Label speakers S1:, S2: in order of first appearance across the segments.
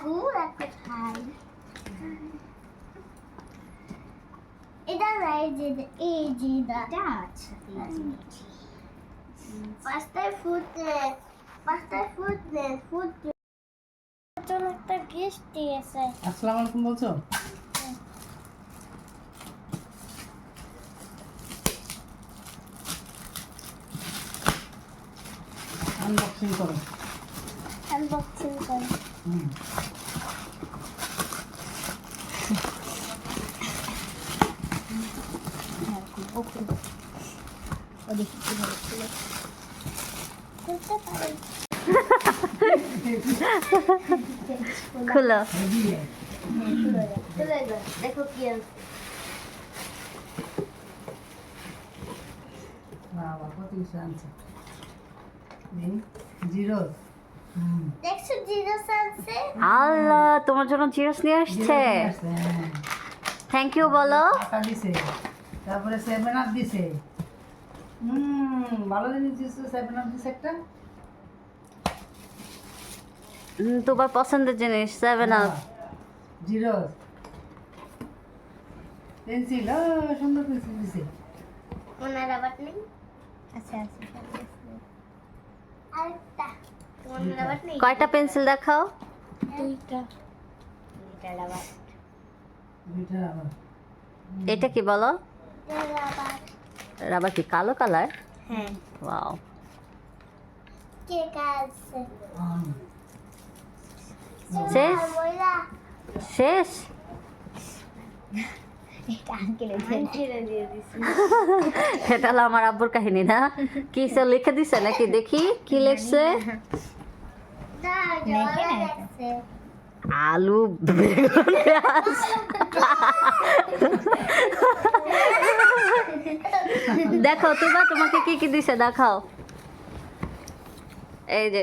S1: বাবু একটা খাই এটা নাই যে এই যে দাদা আছে পাঁচটায় ফুটে পাঁচটায় ফুটে ফুটে একটা গেস্ট দিয়েছে
S2: আসসালামু আলাইকুম বলছো? আনবক্সিং করো।
S1: আনবক্সিং করে
S2: হুম।
S1: খুলতে পারি
S3: খুলো
S2: এগিয়ে।
S1: খুলে দাও দেখো কি আছে
S2: বাবা, কত কিছু আনছে। এই, জিরো হুম।
S1: দেখছ জিরো সানসে
S3: আল্লাহ তোমার জন্য জিরোস নিয়ে আসছে। থ্যাংক ইউ বলো।
S2: দিছে তারপরে সেভেন আপ দিছে। হুম ভালো জিনিস দিছে সেভেন আপ দিছে একটা।
S3: তোমার পছন্দের জিনিস সেভেন আপ
S2: জিরো পেন্সিল সুন্দর পেন্সিল দিছে।
S1: ওনার আবার নেই? আচ্ছা আচ্ছা আরেকটা ওনার আবার নেই
S3: কয়টা পেন্সিল দেখাও? এটা কি বলো? রাবার কি কালো কালার?
S1: হ্যাঁ।
S3: ওয়াও। শেষ? শেষ?
S1: এটা
S3: হলো আমার আব্বুর কাহিনী না? কি লিখে দিছে নাকি? দেখি কি লিখছে? আলু বেগুন দেখো তুবা তোমাকে কি কি দিছে দেখাও। এই যে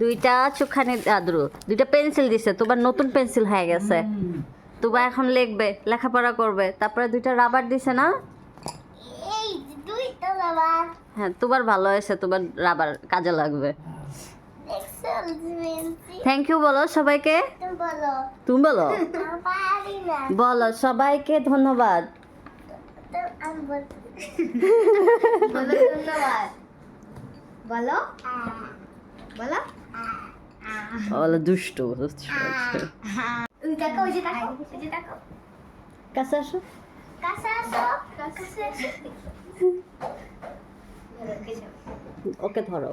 S3: দুইটা চোখানি আদ্রু দুইটা পেন্সিল দিছে তোমার নতুন পেন্সিল হয়ে গেছে। তুবা এখন লিখবে লেখাপড়া করবে তারপরে দুইটা রাবার দিছে না?
S1: এই দুইটা আবার
S3: হ্যাঁ তোমার ভালো হয়েছে তোমার রাবার কাজে লাগবে। থ্যাংক ইউ বলো সবাইকে।
S1: তুমি বলো?
S3: বলো সবাইকে ধন্যবাদ।
S1: বলো
S3: দুষ্টু কাছে আসো।
S1: কাছে আসো কাছে আসো।
S3: ওকে ধরো।